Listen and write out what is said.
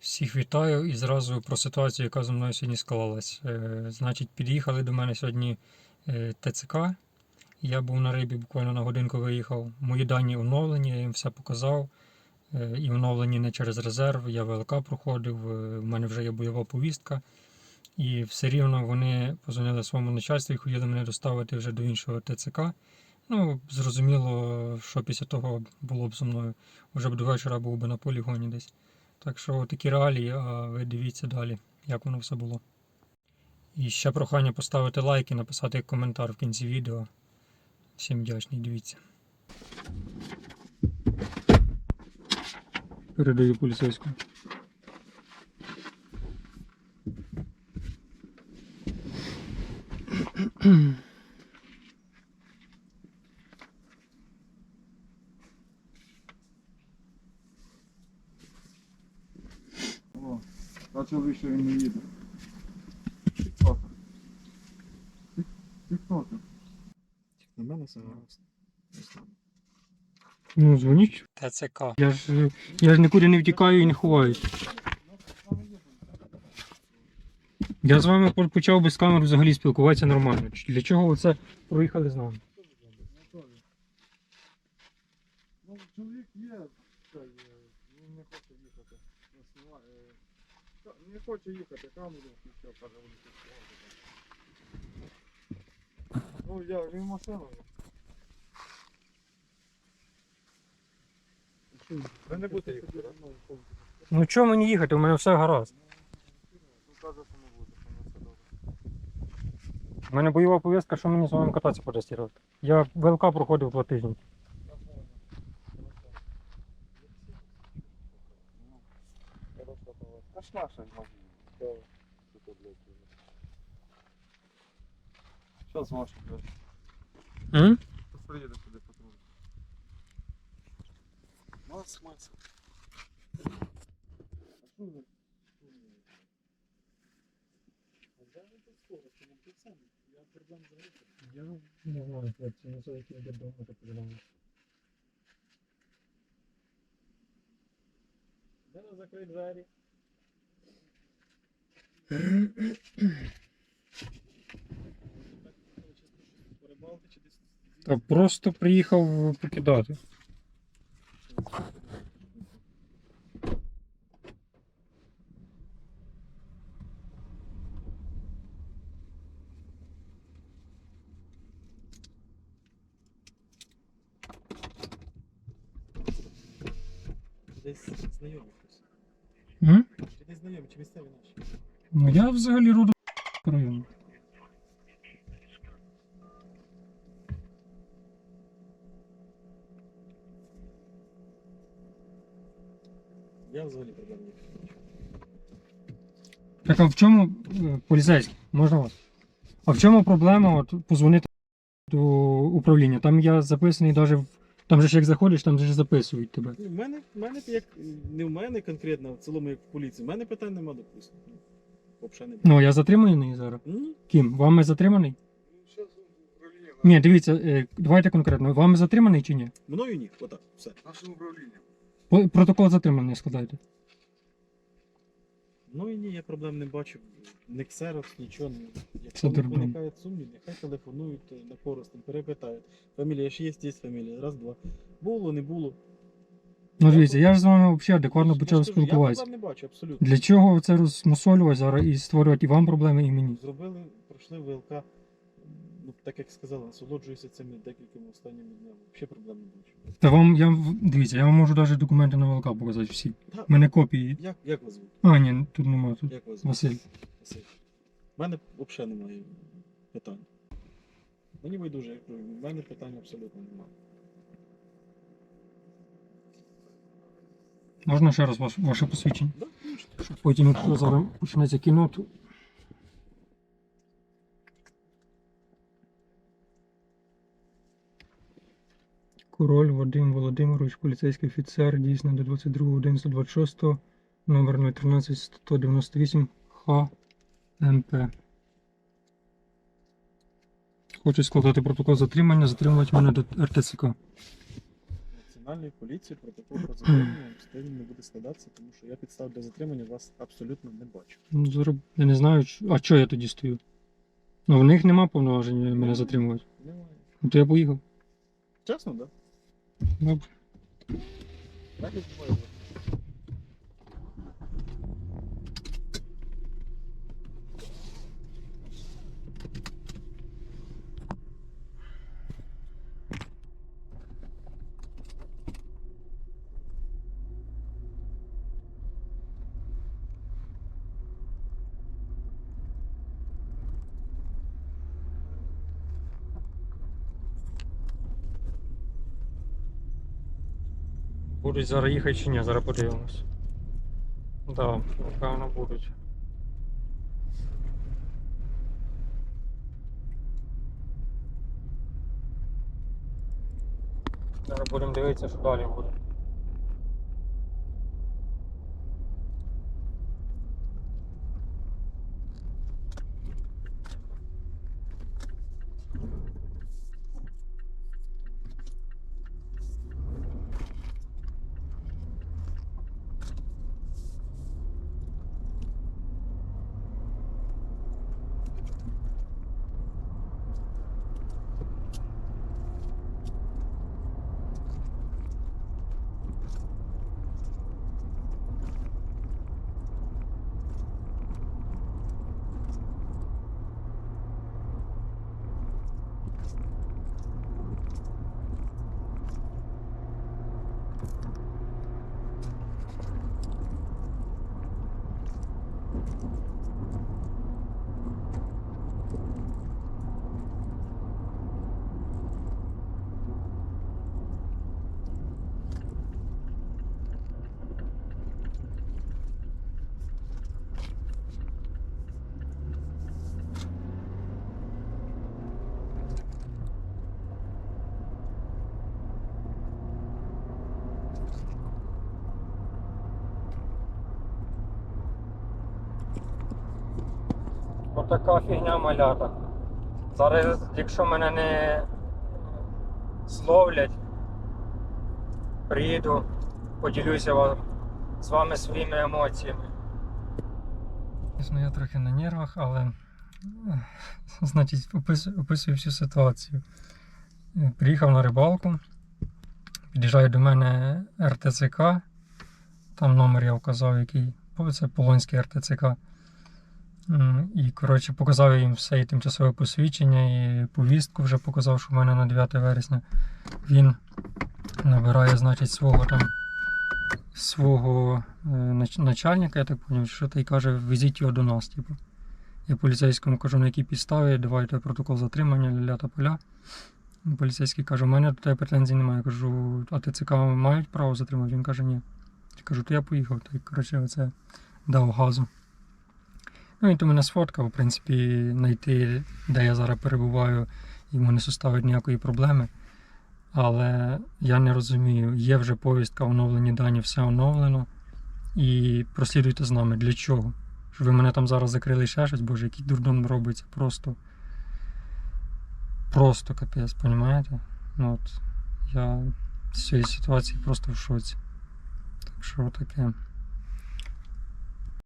Всіх вітаю і зразу про ситуацію, яка зі мною сьогодні склалась. Е, значить, під'їхали до мене сьогодні е, ТЦК. Я був на рибі, буквально на годинку виїхав. Мої дані оновлені, я їм все показав. Е, і оновлені не через резерв. Я ВЛК проходив, в мене вже є бойова повістка. І все рівно вони позвонили своєму начальству і хотіли мене доставити вже до іншого ТЦК. Ну, зрозуміло, що після того було б зі мною. Вже б до вечора був би на полігоні десь. Так що такі реалії, а ви дивіться далі, як воно все було. І ще прохання поставити лайк і написати коментар в кінці відео. Всім вдячний, дивіться. Передаю поліцейському. О, бачили, що він не їде. Тіктокер. Тік- Тіктокер. На мене все гаразд. Ну, дзвоніть. ТЦК. Я ж, я ж нікуди не втікаю і не ховаюсь. Я з вами почав без камер взагалі спілкуватися нормально. Для чого ви це проїхали з нами? Ну, чоловік є, цей, е, він не хоче їхати. Ну, сніма- е, та- Не хоче їхати, камеру включив, каже, вони тут Ну, я, він машина. Ви не будете їхати, так? Ну, Ну чого мені їхати? У мене все гаразд. ну, каже, що не буде, що не все добре. У мене бойова повістка, що мені з вами кататися протестувати. Я ВЛК проходив два тижні. Пошла что ли мозги. Да. Что-то, блядь, уже. Сейчас звонишь, блядь. М? Приеду сюда патруль. Мац, мац. Я не знаю, блядь, не знаю, каким годом это придумал. Да, закрыть жарить. Та просто приїхав покидати. Десь знайомі хтось. Чи десь знайомі, чи місцеві наші? Ну я взагалі родом району. Я взагалі проблем не бачу. Так а в чому е, поліцейський? Можна вас? А в чому проблема от, позвонити до управління? Там я записаний навіть в. Там же ж як заходиш, там же ж записують тебе. У мене, в мене як не в мене конкретно, а в цілому як в поліції. У мене питань нема допустимо. Взагалі немає. Ну, я затриманий зараз. Ні, Ким? Вами затриманий? Ні, дивіться, е, давайте конкретно. Вами затриманий чи ні? мною ні. Отак, все. Нашим управлением. По- Протокол затриманий складайте. Ну і ні, я проблем не бачу. Не ксерокс, нічого. не- Якщо Це них дурдом. виникають сумніви, нехай телефонують е, на коростень, перепитають. Фамілія ж є, є фамілія. Раз, два. Було, не було. Ну дивіться, я ж з вами взагалі адекватно почав спілкуватися. Я проблем не бачу, абсолютно. Для чого це розмусолювати зараз і створювати і вам проблеми, і мені? Зробили, пройшли ВЛК. Ну, так як сказали, насолоджуюся цими декількома останніми днями. Взагалі проблем не бачу. Та вам я дивіться, я вам можу навіть документи на ВЛК показати всі. Та, У мене копії. Як, як вас звуть? А, ні, тут нема. Тут Як вас звуть? Василь. Василь. У мене взагалі немає питань. Мені байдуже, як кажу, в мене питань абсолютно немає. Можна ще раз ваш, ваше посвідчення? Щоб потім, зараз почнеться кіно, то... Король Вадим Володимирович, поліцейський офіцер, дійсно до 22.11.26, номер 013 198 ХМП. Хочу складати протокол затримання, затримувати мене до РТЦК. Національної поліції протокол про затримання з не буде складатися, тому що я підстав для затримання вас абсолютно не бачу. Ну, зроб... я не знаю, ч- а чого я тоді стою? Ну, в них нема повноважень мене затримувати. Немає. Ну то я поїхав. Чесно, так? Добре. Ну, Так і буває. Будуть зараз їхати чи ні, зараз подивимось. Так, да, напевно будуть. Зараз будемо дивитися, що далі буде. Отака фігня малята. Зараз, якщо мене не зловлять, приїду, поділюся вам, з вами своїми емоціями. Звісно, я трохи на нервах, але значить, описую, описую всю ситуацію. Е, Приїхав на рибалку, під'їжджає до мене РТЦК, там номер я вказав, який це Полонський РТЦК. І, коротше, показав їм все і тимчасове посвідчення, і повістку вже показав, що в мене на 9 вересня. Він набирає, значить, свого там свого е, начальника, я так поняв, що той каже, везіть його до нас. Типу. Я поліцейському кажу, на якій підставі, давайте протокол затримання, ля та поля. Поліцейський каже, у мене до тебе претензій немає. Я кажу, а ТЦК мають право затримати? Він каже, ні. Я кажу, то я поїхав. Та й, коротше, оце дав газу. Ну і то мене сфоткав, в принципі, знайти, де я зараз перебуваю, йому не составить ніякої проблеми. Але я не розумію, є вже повістка, оновлені дані, все оновлено. І прослідуйте з нами. Для чого? Що ви мене там зараз закрили ще щось, боже, який дурдом робиться. Просто. Просто капець, понімаєте? Ну от я з цієї ситуації просто в шоці. Так що таке.